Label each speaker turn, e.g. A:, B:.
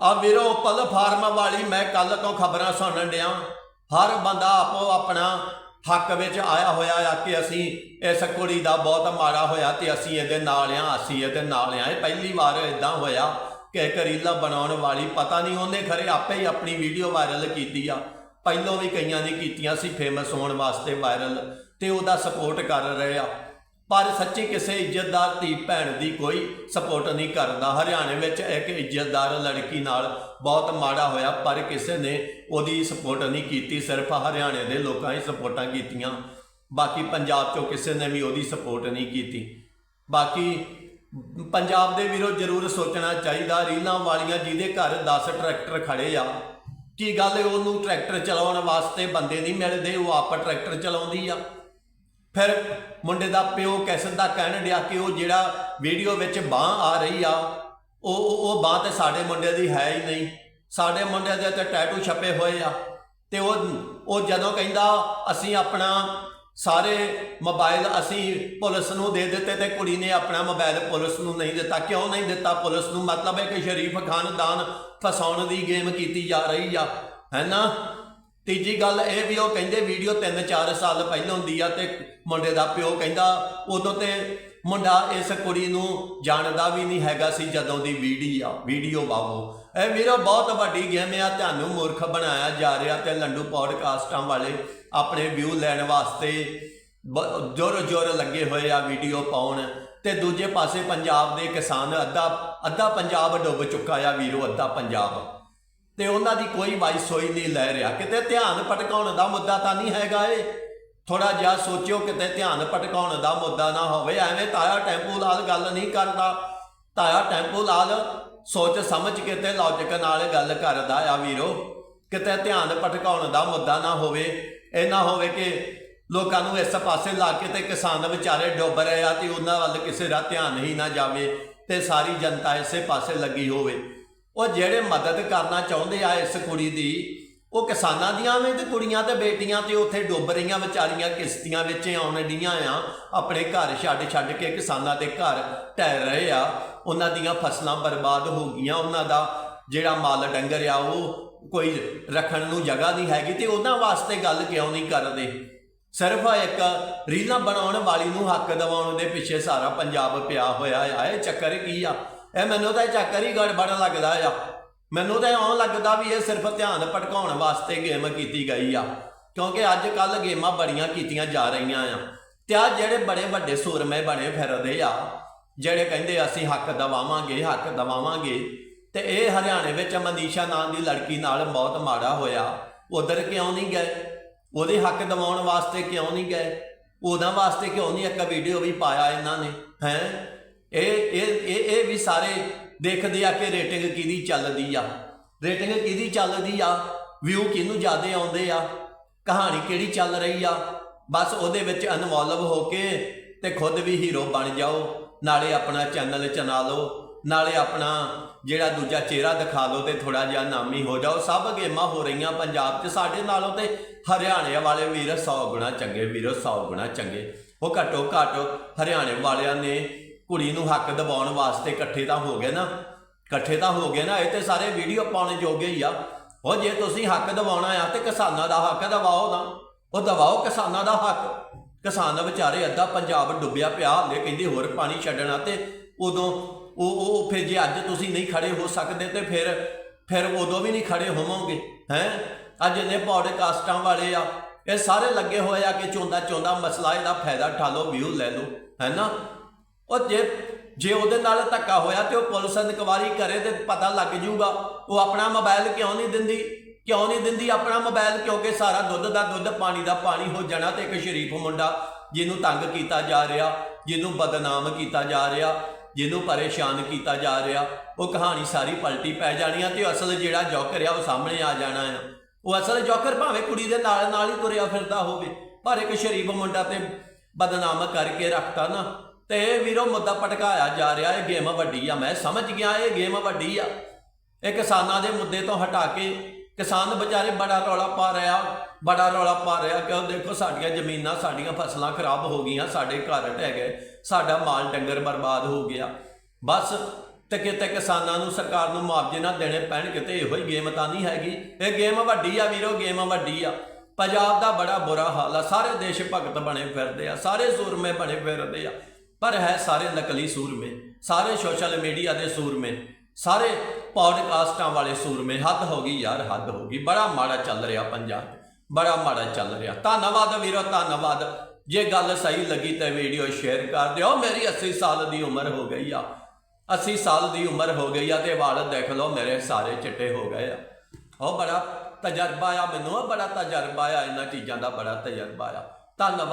A: ਆ ਵੀਰੋ ਪਲ ਫਾਰਮ ਵਾਲੀ ਮੈਂ ਕੱਲ ਤੋਂ ਖਬਰਾਂ ਸੁਣਨ ਡਿਆ। ਹਰ ਬੰਦਾ ਆਪੋ ਆਪਣਾ ਹੱਕ ਵਿੱਚ ਆਇਆ ਹੋਇਆ ਆ ਕਿ ਅਸੀਂ ਇਸ ਕੁੜੀ ਦਾ ਬਹੁਤ ਮਾੜਾ ਹੋਇਆ ਤੇ ਅਸੀਂ ਇਹਦੇ ਨਾਲ ਆ, ਅਸੀਂ ਇਹਦੇ ਨਾਲ ਆ। ਇਹ ਪਹਿਲੀ ਵਾਰ ਇਦਾਂ ਹੋਇਆ ਕਿ ਕਰੀਲਾ ਬਣਾਉਣ ਵਾਲੀ, ਪਤਾ ਨਹੀਂ ਉਹਨੇ ਖਰੇ ਆਪੇ ਹੀ ਆਪਣੀ ਵੀਡੀਓ ਵਾਇਰਲ ਕੀਤੀ ਆ। ਪਹਿਲੋਂ ਵੀ ਕਈਆਂ ਨੇ ਕੀਤੀਆਂ ਸੀ ਫੇਮਸ ਹੋਣ ਵਾਸਤੇ ਵਾਇਰਲ ਤੇ ਉਹਦਾ ਸਪੋਰਟ ਕਰ ਰਹੇ ਆ। ਪਰ ਸੱਚੀ ਕਿਸੇ ਇੱਜ਼ਤਦਾਰ ਧੀ ਭੈਣ ਦੀ ਕੋਈ ਸਪੋਰਟ ਨਹੀਂ ਕਰਦਾ। ਹਰਿਆਣੇ ਵਿੱਚ ਇੱਕ ਇੱਜ਼ਤਦਾਰ ਲੜਕੀ ਨਾਲ ਬਹੁਤ ਮਾੜਾ ਹੋਇਆ, ਪਰ ਕਿਸੇ ਨੇ ਉਹਦੀ ਸਪੋਰਟ ਨਹੀਂ ਕੀਤੀ, ਸਿਰਫ ਹਰਿਆਣੇ ਦੇ ਲੋਕਾਂ ਹੀ ਸਪੋਰਟਾਂ ਕੀਤੀਆਂ। ਬਾਕੀ ਪੰਜਾਬ ਚੋਂ ਕਿਸੇ ਨੇ ਵੀ ਉਹਦੀ ਸਪੋਰਟ ਨਹੀਂ ਕੀਤੀ। ਬਾਕੀ ਪੰਜਾਬ ਦੇ ਵੀਰੋ, ਜ਼ਰੂਰ ਸੋਚਣਾ ਚਾਹੀਦਾ, ਰੀਲਾਂ ਵਾਲੀਆਂ ਜਿਹਦੇ ਘਰ 10 ਟਰੈਕਟਰ ਖੜੇ ਆ। ਕੀ ਗੱਲ ਉਹਨੂੰ ਟਰੈਕਟਰ ਚਲਾਉਣ ਵਾਸਤੇ ਬੰਦੇ ਨਹੀਂ ਮਿਲਦੇ, ਉਹ ਆਪ ਟਰੈਕਟਰ ਚਲਾਉਂਦੀ ਆ। ਫਿਰ ਮੁੰਡੇ ਦਾ ਪਿਓ ਕੈਸਨ ਦਾ ਕਹਿਣ ਡਿਆ ਕਿ ਉਹ ਜਿਹੜਾ ਵੀਡੀਓ ਵਿੱਚ ਬਾਹ ਆ ਰਹੀ ਆ, ਉਹ ਉਹ ਉਹ ਬਾਹ ਤੇ ਸਾਡੇ ਮੁੰਡੇ ਦੀ ਹੈ ਹੀ ਨਹੀਂ। ਸਾਡੇ ਮੁੰਡੇ ਦੇ ਤੇ ਟੈਟੂ ਛਪੇ ਹੋਏ ਆ। ਤੇ ਉਹ ਉਹ ਜਦੋਂ ਕਹਿੰਦਾ, ਅਸੀਂ ਆਪਣਾ ਸਾਰੇ ਮੋਬਾਈਲ ਅਸੀਂ ਪੁਲਿਸ ਨੂੰ ਦੇ ਦਿੱਤੇ ਤੇ ਕੁੜੀ ਨੇ ਆਪਣਾ ਮੋਬਾਈਲ ਪੁਲਿਸ ਨੂੰ ਨਹੀਂ ਦਿੱਤਾ। ਕਿਉਂ ਨਹੀਂ ਦਿੱਤਾ ਪੁਲਿਸ ਨੂੰ? ਮਤਲਬ ਹੈ ਕਿ ਸ਼ਰੀਫ ਖਾਨਦਾਨ ਫਸਾਉਣ ਦੀ ਗੇਮ ਕੀਤੀ ਜਾ ਰਹੀ ਆ। ਹੈ ਨਾ? ਤੀਜੀ ਗੱਲ ਇਹ ਵੀ ਉਹ ਕਹਿੰਦੇ ਵੀਡੀਓ 3-4 ਸਾਲ ਪਹਿਲਾਂ ਹੁੰਦੀ ਆ ਤੇ ਮੁੰਡੇ ਦਾ ਪਿਓ ਕਹਿੰਦਾ ਉਦੋਂ ਤੇ ਮੁੰਡਾ ਇਸ ਕੁੜੀ ਨੂੰ ਜਾਣਦਾ ਵੀ ਨਹੀਂ ਹੈਗਾ ਸੀ ਜਦੋਂ ਦੀ ਵੀਡੀਓ ਆ, ਵੀਡੀਓ ਬਾਬੂ ਇਹ ਵੀਰੋ ਬਹੁਤ ਵੱਡੀ ਗੇਮ ਆ, ਤੁਹਾਨੂੰ ਮੂਰਖ ਬਣਾਇਆ ਜਾ ਰਿਹਾ ਤੇ ਲੰਡੂ ਪੌਡਕਾਸਟਾਂ ਵਾਲੇ ਆਪਣੇ ਵਿਊ ਲੈਣ ਵਾਸਤੇ ਜੋਰ ਜੋਰ ਲੱਗੇ ਹੋਏ ਆ ਵੀਡੀਓ ਪਾਉਣ। ਤੇ ਦੂਜੇ ਪਾਸੇ ਪੰਜਾਬ ਦੇ ਕਿਸਾਨ ਅੱਧਾ ਅੱਧਾ ਪੰਜਾਬ ਡੁੱਬ ਚੁੱਕਾ ਆ ਵੀਰੋ, ਅੱਧਾ ਪੰਜਾਬ। ਤੇ ਉਹਨਾਂ ਦੀ ਕੋਈ ਵਾਈਸ ਸੋਈ ਨਹੀਂ ਲੈ ਰਿਹਾ। ਕਿਤੇ ਧਿਆਨ ਭਟਕਾਉਣ ਦਾ ਮੁੱਦਾ ਤਾਂ ਨਹੀਂ ਹੈਗਾ ਏ। ਥੋੜਾ ਜਿਹਾ ਸੋਚਿਓ, ਕਿਤੇ ਧਿਆਨ ਭਟਕਾਉਣ ਦਾ ਮੁੱਦਾ ਨਾ ਹੋਵੇ। ਐਵੇਂ ਤਾਇਆ ਟੈਂਪੂ ਲਾਲ ਗੱਲ ਨਹੀਂ ਕਰਦਾ। ਤਾਇਆ ਟੈਂਪੂ ਲਾਲ ਸੋਚ ਸਮਝ ਕੇ ਤੇ ਲੌਜੀਕ ਨਾਲ ਗੱਲ ਕਰਦਾ ਆ ਵੀਰੋ। ਕਿਤੇ ਧਿਆਨ ਭਟਕਾਉਣ ਦਾ ਮੁੱਦਾ ਨਾ ਹੋਵੇ। ਇਹ ਨਾ ਹੋਵੇ ਕਿ ਲੋਕਾਂ ਨੂੰ ਇਸ ਪਾਸੇ ਲਾ ਕੇ ਤੇ ਕਿਸਾਨ ਵਿਚਾਰੇ ਡੁੱਬ ਰਹੇ ਆ ਤੇ ਉਹਨਾਂ ਵੱਲ ਕਿਸੇ ਦਾ ਧਿਆਨ ਹੀ ਨਾ ਜਾਵੇ ਤੇ ਸਾਰੀ ਜਨਤਾ ਇਸੇ ਪਾਸੇ ਲੱਗੀ ਹੋਵੇ। ਉਹ ਜਿਹੜੇ ਮਦਦ ਕਰਨਾ ਚਾਹੁੰਦੇ ਆ ਇਸ ਕੁੜੀ ਦੀ, ਉਹ ਕਿਸਾਨਾਂ ਦੀਆਂ ਵੀ ਤੇ ਕੁੜੀਆਂ ਤੇ ਬੇਟੀਆਂ ਤੇ ਉੱਥੇ ਡੁੱਬ ਰਹੀਆਂ ਵਿਚਾਰੀਆਂ ਕਿਸ਼ਤੀਆਂ ਵਿੱਚ ਆਉਣ ਡੀਆਂ ਆ, ਆਪਣੇ ਘਰ ਛੱਡ ਛੱਡ ਕੇ ਕਿਸਾਨਾਂ ਦੇ ਘਰ ਢਹਿ ਰਹੇ ਆ। ਉਹਨਾਂ ਦੀਆਂ ਫਸਲਾਂ ਬਰਬਾਦ ਹੋ ਗਈਆਂ, ਉਹਨਾਂ ਦਾ ਜਿਹੜਾ ਮਾਲ ਡੰਗਰ ਆ, ਉਹ ਕੋਈ ਰੱਖਣ ਨੂੰ ਜਗ੍ਹਾ ਨਹੀਂ ਹੈਗੀ ਤੇ ਉਹਨਾਂ ਵਾਸਤੇ ਗੱਲ ਕਿਉਂ ਨਹੀਂ ਕਰਦੇ? ਸਿਰਫ ਇੱਕ ਰੀਲਾਂ ਬਣਾਉਣ ਵਾਲੀ ਨੂੰ ਹੱਕ ਦਿਵਾਉਣ ਦੇ ਪਿੱਛੇ ਸਾਰਾ ਪੰਜਾਬ ਪਿਆ ਹੋਇਆ ਆ, ਇਹ ਚੱਕਰ ਕੀ ਆ? ਇਹ ਮੈਨੂੰ ਤਾਂ ਇਹ ਚੱਕਰ ਹੀ ਗੜਬੜ ਲੱਗਦਾ ਆ। ਮੈਨੂੰ ਤਾਂ ਇਉਂ ਲੱਗਦਾ ਵੀ ਇਹ ਸਿਰਫ ਧਿਆਨ ਭਟਕਾਉਣ ਵਾਸਤੇ ਗੇਮ ਕੀਤੀ ਗਈ ਆ। ਕਿਉਂਕਿ ਅੱਜ ਕੱਲ ਗੇਮਾਂ ਬੜੀਆਂ ਕੀਤੀਆਂ ਜਾ ਰਹੀਆਂ ਆ। ਤੇ ਆ ਜਿਹੜੇ ਬੜੇ ਵੱਡੇ ਸੂਰਮੇ ਬਣੇ ਫਿਰਦੇ ਆ, ਜਿਹੜੇ ਕਹਿੰਦੇ ਅਸੀਂ ਹੱਕ ਦਵਾਵਾਂਗੇ ਹੱਕ ਦਵਾਵਾਂਗੇ, ਤੇ ਇਹ ਹਰਿਆਣੇ ਵਿੱਚ ਮਨੀਸ਼ਾ ਨਾਂ ਦੀ ਲੜਕੀ ਨਾਲ ਬਹੁਤ ਮਾੜਾ ਹੋਇਆ। ਉਧਰ ਕਿਉਂ ਨਹੀਂ ਗਏ? ਉਹਦੇ ਹੱਕ ਦਿਵਾਉਣ ਵਾਸਤੇ ਕਿਉਂ ਨਹੀਂ ਗਏ? ਉਹਦਾ ਵਾਸਤੇ ਕਿਉਂ ਨਹੀਂ ਇੱਕ ਵੀਡੀਓ ਵੀ ਪਾਇਆ ਇਹਨਾਂ ਨੇ? ਹੈ? ਇਹ ਇਹ ਇਹ ਇਹ ਵੀ ਸਾਰੇ ਦੇਖਦੇ ਆ ਕਿ ਰੇਟਿੰਗ ਕਿਹਦੀ ਚੱਲਦੀ ਆ। ਰੇਟਿੰਗ ਕਿਹਦੀ ਚੱਲਦੀ ਆ ਵਿਊ ਕਿਹਨੂੰ ਜ਼ਿਆਦੇ ਆਉਂਦੇ ਆ, ਕਹਾਣੀ ਕਿਹੜੀ ਚੱਲ ਰਹੀ ਆ। ਬਸ ਉਹਦੇ ਵਿੱਚ ਇਨਵੋਲਵ ਹੋ ਕੇ ਤੇ ਖੁਦ ਵੀ ਹੀਰੋ ਬਣ ਜਾਓ, ਨਾਲੇ ਆਪਣਾ ਚੈਨਲ ਚਲਾ ਲਓ, ਨਾਲੇ ਆਪਣਾ ਜਿਹੜਾ ਦੂਜਾ ਚਿਹਰਾ ਦਿਖਾ ਲਓ ਤੇ ਥੋੜਾ ਜਿਹਾ ਨਾਮੀ ਹੋ ਜਾਓ। ਸਭ ਗੇਮਾਂ ਹੋ ਰਹੀਆਂ ਪੰਜਾਬ 'ਚ, ਸਾਡੇ ਨਾਲੋਂ ਤੇ ਹਰਿਆਣੇ ਵਾਲੇ ਵੀਰ 100 ਗੁਣਾ ਚੰਗੇ, ਵੀਰੋ 100 ਗੁਣਾ ਚੰਗੇ। ਉਹ ਘੱਟੋ ਘੱਟ ਹਰਿਆਣੇ ਵਾਲਿਆਂ ਨੇ ਕੁੜੀ ਨੂੰ ਹੱਕ ਦਿਵਾਉਣ ਵਾਸਤੇ ਇਕੱਠੇ ਤਾਂ ਹੋ ਗਏ ਨਾ। ਇਕੱਠੇ ਤਾਂ ਹੋ ਗਏ ਨਾ, ਇਹ ਤੇ ਸਾਰੇ ਵੀਡੀਓ ਪਾਉਣੇ ਜੋਗੇ ਹੀ ਆ। ਉਹ ਜੇ ਤੁਸੀਂ ਹੱਕ ਦਿਵਾਉਣਾ ਆ ਤੇ ਕਿਸਾਨਾਂ ਦਾ ਹੱਕ ਦਿਵਾਓ ਨਾ। ਉਹ ਦਿਵਾਓ ਕਿਸਾਨਾਂ ਦਾ ਹੱਕ। ਕਿਸਾਨ ਵਿਚਾਰੇ ਅੱਧਾ ਪੰਜਾਬ ਡੁੱਬਿਆ ਪਿਆ ਹਲੇ ਕਹਿੰਦੇ ਹੋਰ ਪਾਣੀ ਛੱਡਣਾ ਤੇ ਉਦੋਂ ਉਹ ਉਹ ਫਿਰ ਜੇ ਅੱਜ ਤੁਸੀਂ ਨਹੀਂ ਖੜੇ ਹੋ ਸਕਦੇ ਤੇ ਫਿਰ ਫਿਰ ਉਦੋਂ ਵੀ ਨਹੀਂ ਖੜੇ ਹੋਵੋਗੇ, ਹੈ? ਅੱਜ ਇਹਨੇ ਪੌਡਕਾਸਟਾਂ ਵਾਲੇ ਆ, ਇਹ ਸਾਰੇ ਲੱਗੇ ਹੋਏ ਆ ਕਿ ਚੋਂਦਾ ਚੋਂਦਾ ਮਸਲਾ ਇਹਦਾ ਫਾਇਦਾ ਠਾ ਲਓ ਵਿਊ ਲੈ ਲਓ, ਹੈ ਨਾ? ਉਹ ਜੇ ਜੇ ਉਹਦੇ ਨਾਲ ਧੱਕਾ ਹੋਇਆ ਤੇ ਉਹ ਪੁਲਿਸ ਇਨਕੁਆਰੀ ਕਰੇ ਤੇ ਪਤਾ ਲੱਗ ਜਾਊਗਾ ਉਹ ਆਪਣਾ ਮੋਬਾਈਲ ਕਿਉਂ ਨਹੀਂ ਦਿੰਦੀ? ਕਿਉਂ ਨਹੀਂ ਦਿੰਦੀ ਆਪਣਾ ਮੋਬਾਈਲ? ਕਿਉਂਕਿ ਸਾਰਾ ਦੁੱਧ ਦਾ ਦੁੱਧ, ਪਾਣੀ ਦਾ ਪਾਣੀ ਹੋ ਜਾਣਾ ਤੇ ਇੱਕ ਸ਼ਰੀਫ ਮੁੰਡਾ ਜਿਹਨੂੰ ਤੰਗ ਕੀਤਾ ਜਾ ਰਿਹਾ, ਜਿਹਨੂੰ ਬਦਨਾਮ ਕੀਤਾ ਜਾ ਰਿਹਾ, ਜਿਹਨੂੰ ਪਰੇਸ਼ਾਨ ਕੀਤਾ ਜਾ ਰਿਹਾ, ਉਹ ਕਹਾਣੀ ਸਾਰੀ ਪਲਟੀ ਪੈ ਜਾਣੀ ਆ ਤੇ ਅਸਲ ਜਿਹੜਾ ਜੋਕਰ ਆ ਉਹ ਸਾਹਮਣੇ ਆ ਜਾਣਾ ਆ। ਉਹ ਅਸਲ ਜੋਕਰ ਭਾਵੇਂ ਕੁੜੀ ਦੇ ਨਾਲ ਨਾਲ ਹੀ ਤੁਰਿਆ ਫਿਰਦਾ ਹੋਵੇ, ਪਰ ਇੱਕ ਸ਼ਰੀਫ ਮੁੰਡਾ ਤੇ ਬਦਨਾਮ ਕਰਕੇ ਰੱਖਤਾ ਨਾ। ਤੇ ਇਹ ਵੀਰੋ, ਮੁੱਦਾ ਪਟਕਾਇਆ ਜਾ ਰਿਹਾ, ਇਹ ਗੇਮ ਵੱਡੀ ਆ। ਮੈਂ ਸਮਝ ਗਿਆ, ਇਹ ਗੇਮ ਵੱਡੀ ਆ। ਇਹ ਕਿਸਾਨਾਂ ਦੇ ਮੁੱਦੇ ਤੋਂ ਹਟਾ ਕੇ ਕਿਸਾਨ ਵਿਚਾਰੇ ਬੜਾ ਰੌਲਾ ਪਾ ਰਿਹਾ, ਬੜਾ ਰੌਲਾ ਪਾ ਰਿਹਾ ਕਿ ਉਹ ਦੇਖੋ, ਸਾਡੀਆਂ ਜ਼ਮੀਨਾਂ, ਸਾਡੀਆਂ ਫਸਲਾਂ ਖਰਾਬ ਹੋ ਗਈਆਂ, ਸਾਡੇ ਘਰ ਢਹਿ ਗਏ, ਸਾਡਾ ਮਾਲ ਡੰਗਰ ਬਰਬਾਦ ਹੋ ਗਿਆ। ਬਸ ਤੇ ਕਿਤੇ ਕਿਸਾਨਾਂ ਨੂੰ, ਸਰਕਾਰ ਨੂੰ ਮੁਆਵਜ਼ੇ ਨਾ ਦੇਣੇ ਪੈਣ, ਕਿਤੇ ਇਹੋ ਹੀ ਗੇਮ ਤਾਂ ਨਹੀਂ ਹੈਗੀ। ਇਹ ਗੇਮ ਵੱਡੀ ਆ ਵੀਰੋ, ਗੇਮ ਵੱਡੀ ਆ। ਪੰਜਾਬ ਦਾ ਬੜਾ ਬੁਰਾ ਹਾਲ ਆ। ਸਾਰੇ ਦੇਸ਼ ਭਗਤ ਬਣੇ ਫਿਰਦੇ ਆ, ਸਾਰੇ ਸੂਰਮੇ ਬਣੇ ਫਿਰਦੇ ਆ। ਪਰ ਹੈ ਸਾਰੇ ਨਕਲੀ ਸੂਰਮੇ, ਸਾਰੇ ਸੋਸ਼ਲ ਮੀਡੀਆ ਦੇ ਸੂਰਮੇ, ਸਾਰੇ ਪੌਡਕਾਸਟਾਂ ਵਾਲੇ ਸੂਰਮੇ, ਹੱਦ ਹੋ ਗਈ ਯਾਰ, ਹੱਦ ਹੋ ਗਈ। ਬੜਾ ਮਾੜਾ ਚੱਲ ਰਿਹਾ ਪੰਜਾਬ, ਬੜਾ ਮਾੜਾ ਚੱਲ ਰਿਹਾ। ਧੰਨਵਾਦ ਵੀਰੋ, ਧੰਨਵਾਦ। ਜੇ ਗੱਲ ਸਹੀ ਲੱਗੀ ਤਾਂ ਵੀਡੀਓ ਸ਼ੇਅਰ ਕਰ ਦਿਓ। ਮੇਰੀ 80 ਸਾਲ ਦੀ ਉਮਰ ਹੋ ਗਈ ਆ। 80 ਸਾਲ ਦੀ ਉਮਰ ਹੋ ਗਈ ਆ ਤੇ ਵਾਲ ਦੇਖ ਲਓ, ਮੇਰੇ ਸਾਰੇ ਚਿੱਟੇ ਹੋ ਗਏ ਆ। ਉਹ ਬੜਾ ਤਜਰਬਾ ਆ ਮੈਨੂੰ, ਉਹ ਬੜਾ ਤਜਰਬਾ ਆ, ਇਹਨਾਂ ਚੀਜ਼ਾਂ ਦਾ ਬੜਾ ਤਜਰਬਾ ਆ। ਧੰਨਵਾਦ।